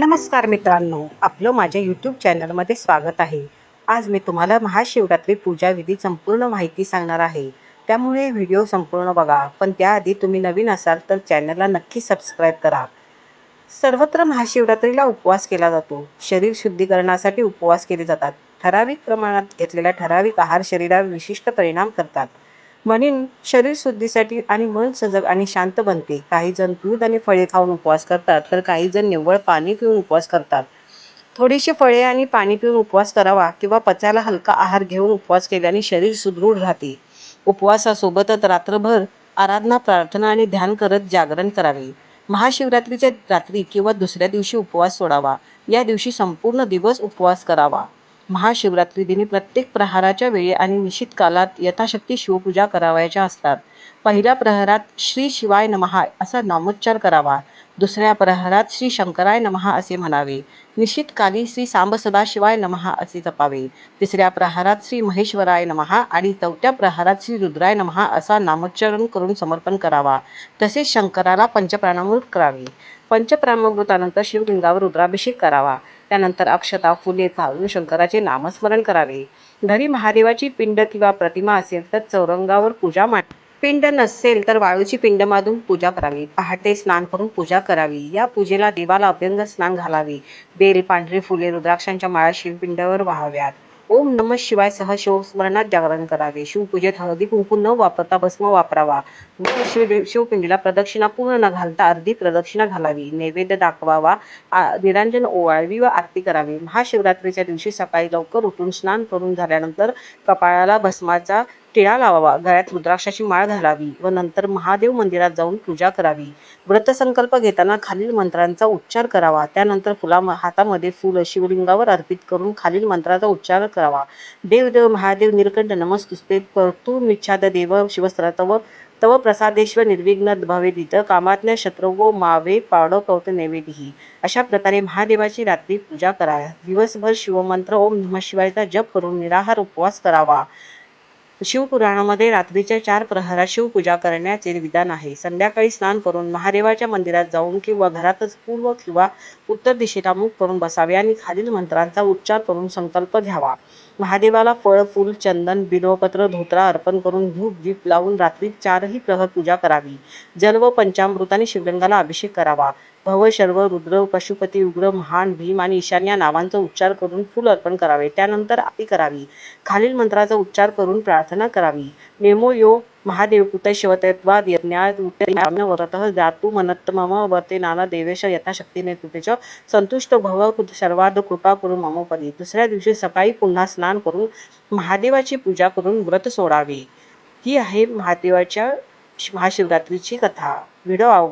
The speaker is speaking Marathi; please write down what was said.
नमस्कार मित्रांनो आपलं माझ्या यूट्यूब चॅनलमध्ये स्वागत आहे. आज मी तुम्हाला महाशिवरात्री पूजा विधी संपूर्ण माहिती सांगणार आहे. त्यामुळे व्हिडिओ संपूर्ण बघा पण त्याआधी तुम्ही नवीन असाल तर चॅनलला नक्की सबस्क्राईब करा. सर्वत्र महाशिवरात्रीला उपवास केला जातो. शरीर शुद्धीकरणासाठी उपवास केले जातात. ठराविक प्रमाणात घेतलेला ठराविक आहार शरीरावर विशिष्ट परिणाम करतात. म्हणून शरीर शुद्धीसाठी आणि मन सजग आणि शांत बनते. काही जण दूध आणि फळे खाऊन उपवास करतात तर काही जण निव्वळ पाणी पिऊन उपवास करतात. थोडीशी फळे आणि पाणी पिऊन उपवास करावा किंवा पचायला हलका आहार घेऊन उपवास केल्याने शरीर सुदृढ राहते. उपवासासोबतच रात्रभर आराधना प्रार्थना आणि ध्यान करत जागरण करावे. महाशिवरात्रीच्या रात्री किंवा दुसऱ्या दिवशी उपवास सोडावा. या दिवशी संपूर्ण दिवस उपवास करावा. महाशिवरात्री दिनी प्रत्येक प्रहाराच्या वेळी आणि निश्चित कालात यथाशक्ती शिवपूजा करावयाच्या असतात. पहिल्या प्रहरात श्री शिवाय नमहा असा नामोच्चार करावा. दुसऱ्या प्रहरात श्री शंकराय नमहा असे म्हणावे. निश्चित काली श्री सांब सदाशिवाय नमहा असे जपावे. तिसऱ्या प्रहारात श्री महेश्वराय नमहा आणि चौथ्या प्रहारात श्री रुद्राय नमहा असा नामोच्चारण करून समर्पण करावा. तसेच शंकराला पंचप्राणामृत करावे. पंचप्राणामृतानंतर शिवलिंगावर रुद्राभिषेक करावा. त्यानंतर अक्षता फुले चालून शंकराचे नामस्मरण करावे. घरी महादेवाची पिंड किंवा प्रतिमा असेल तर चौरंगावर पूजा मांड पिंड नसेल तर वाळूची पिंड माधून पूजा करावी. पहाटे स्नान करून पूजा करावी. या पूजेला देवाला अभ्यंग स्नान घालावे. बेल पांढरी फुले रुद्राक्षांच्या माळा शिवपिंडावर वाहाव्यात. ओम नम शिवाय सह शिवस्मरणात जागरण करावे. शिवपूजेत हळदी कुंकू न वापरता भस्म वापरावा. व शिव शिवपिंडीला प्रदक्षिणा पूर्ण न घालता अर्धी प्रदक्षिणा घालावी. नैवेद्य दाखवावा. निरांजन ओवाळवी व आरती करावी. महाशिवरात्रीच्या दिवशी सकाळी लवकर उठून स्नान करून झाल्यानंतर कपाळाला भस्माचा टिळा लावावा. गळ्यात रुद्राक्षाची माळ घालावी व नंतर महादेव मंदिरात जाऊन पूजा करावी. व्रतसंकल्प घेताना खालील मंत्रांचा उच्चार करावा. त्यानंतर फुला हातामध्ये फुल शिवलिंगावर अर्पित करून खालील मंत्राचा उच्चार करावा. देव देव महादेव निरकंड नमस्तुस्ते परतू मिच्छाद देव शिवस्त्रतव तव प्रसादेश्वर निर्विघ्न भवेदित कामाज्ञ शत्रवो मावे पाडो कौत नैवेदिही. अशा प्रकारे महादेवाची रात्री पूजा करा. दिवसभर शिवमंत्र ओम नम शिवायचा जप करून निराहार उपवास करावा. शिवपुराणामध्ये रात्रीच्या चार प्रहरा शिवपूजा करण्याचे विधान आहे. संध्याकाळी स्नान करून महादेवाच्या मंदिरात जाऊन किंवा घरातच पूर्व किंवा उत्तर दिशेला मुख करून बसावे आणि खालील मंत्रांचा उच्चार करून संकल्प घ्यावा. महादेवाला फळ फूल चंदन बिलोपत्र धोत्रा अर्पण करून धूप दीप लावून रात्री चारही प्रहर पूजा करावी. जल व पंचामृताने शिवलिंगाला अभिषेक करावा. भव शर्व रुद्र पशुपती उग्र महान भीम आणि ईशान या नावांचा उच्चार करून फूल अर्पण करावे. त्यानंतर आरती करावी. खालील मंत्राचा उच्चार करून प्रार्थना करावी. नेमो यो महादेव कुतय शिवतत्वाद यज्ञात वरत जातु मम वर्ते नाना देवेश यथाशक्तीने तुतेच. संतुष्ट भव सर्वाद कृपा करून ममोपदी दुसऱ्या दिवशी सकाळी पुन्हा स्नान करून महादेवाची पूजा करून व्रत सोडावे. ही आहे महादेवाच्या महाशिवरात्रीची कथा. व्हिडिओ आव